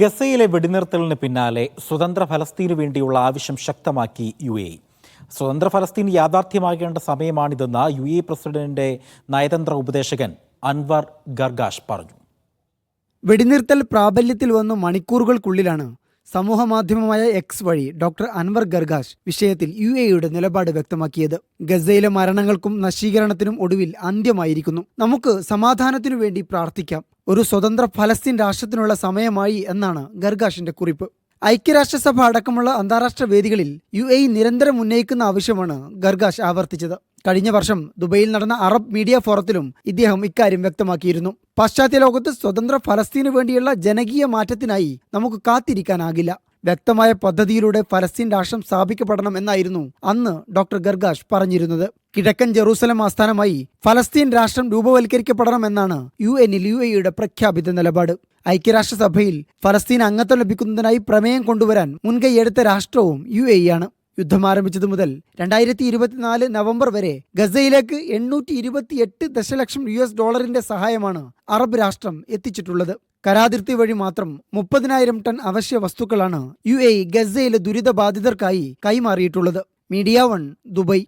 ഗസയിലെ വെടിനിർത്തലിന് പിന്നാലെ സ്വതന്ത്ര ഫലസ്തീനു വേണ്ടിയുള്ള ആവശ്യം ശക്തമാക്കി യു എ. സ്വതന്ത്ര ഫലസ്തീൻ യാഥാർത്ഥ്യമാകേണ്ട സമയമാണിതെന്ന് യു എ പ്രസിഡന്റിന്റെ നയതന്ത്ര ഉപദേശകൻ അൻവർ ഗർഗാഷ് പറഞ്ഞു. വെടിനിർത്തൽ പ്രാബല്യത്തിൽ വന്ന മണിക്കൂറുകൾക്കുള്ളിലാണ് സമൂഹ മാധ്യമമായ എക്സ് വഴി ഡോക്ടർ അൻവർ ഗർഗാഷ് വിഷയത്തിൽ യു എയുടെ നിലപാട് വ്യക്തമാക്കിയത്. ഗസയിലെ മരണങ്ങൾക്കും നശീകരണത്തിനും ഒടുവിൽ അന്ത്യമായിരിക്കുന്നു. നമുക്ക് സമാധാനത്തിനു വേണ്ടി പ്രാർത്ഥിക്കാം. ഒരു സ്വതന്ത്ര ഫലസ്തീൻ രാഷ്ട്രത്തിനുള്ള സമയമായി എന്നാണ് ഗർഗാഷിന്റെ കുറിപ്പ്. ഐക്യരാഷ്ട്രസഭ അടക്കമുള്ള അന്താരാഷ്ട്ര വേദികളിൽ യു എ നിരന്തരം ഉന്നയിക്കുന്ന ആവശ്യമാണ് ഗർഗാഷ് ആവർത്തിച്ചത്. കഴിഞ്ഞ വർഷം ദുബൈയിൽ നടന്ന അറബ് മീഡിയ ഫോറത്തിലും ഇദ്ദേഹം ഇക്കാര്യം വ്യക്തമാക്കിയിരുന്നു. പാശ്ചാത്യ ലോകത്ത് സ്വതന്ത്ര ഫലസ്തീനു വേണ്ടിയുള്ള ജനകീയ മാറ്റത്തിനായി നമുക്ക് കാത്തിരിക്കാനാകില്ല. വ്യക്തമായ പദ്ധതിയിലൂടെ ഫലസ്തീൻ രാഷ്ട്രം സ്ഥാപിക്കപ്പെടണം എന്നായിരുന്നു അന്ന് ഡോക്ടർ ഗർഗാഷ് പറഞ്ഞിരുന്നത്. കിഴക്കൻ ജെറൂസലം ആസ്ഥാനമായി ഫലസ്തീൻ രാഷ്ട്രം രൂപവൽക്കരിക്കപ്പെടണമെന്നാണ് യു എൻ യു എയുടെ പ്രഖ്യാപിത നിലപാട്. ഐക്യരാഷ്ട്രസഭയിൽ ഫലസ്തീൻ അംഗത്വം ലഭിക്കുന്നതിനായി പ്രമേയം കൊണ്ടുവരാൻ മുൻകൈയെടുത്ത രാഷ്ട്രവും യു എ ആണ് യുദ്ധം ആരംഭിച്ചതു മുതൽ രണ്ടായിരത്തി ഇരുപത്തിനാല് നവംബർ വരെ ഗസയിലേക്ക് എണ്ണൂറ്റി ഇരുപത്തിയെട്ട് ദശലക്ഷം യു എസ് ഡോളറിന്റെ സഹായമാണ് അറബ് രാഷ്ട്രം എത്തിച്ചിട്ടുള്ളത്. കരാതിർത്തി വഴി മാത്രം മുപ്പതിനായിരം ടൺ അവശ്യ വസ്തുക്കളാണ് യു എ ഗസയിലെ ദുരിതബാധിതർക്കായി കൈമാറിയിട്ടുള്ളത്. Media one Dubai.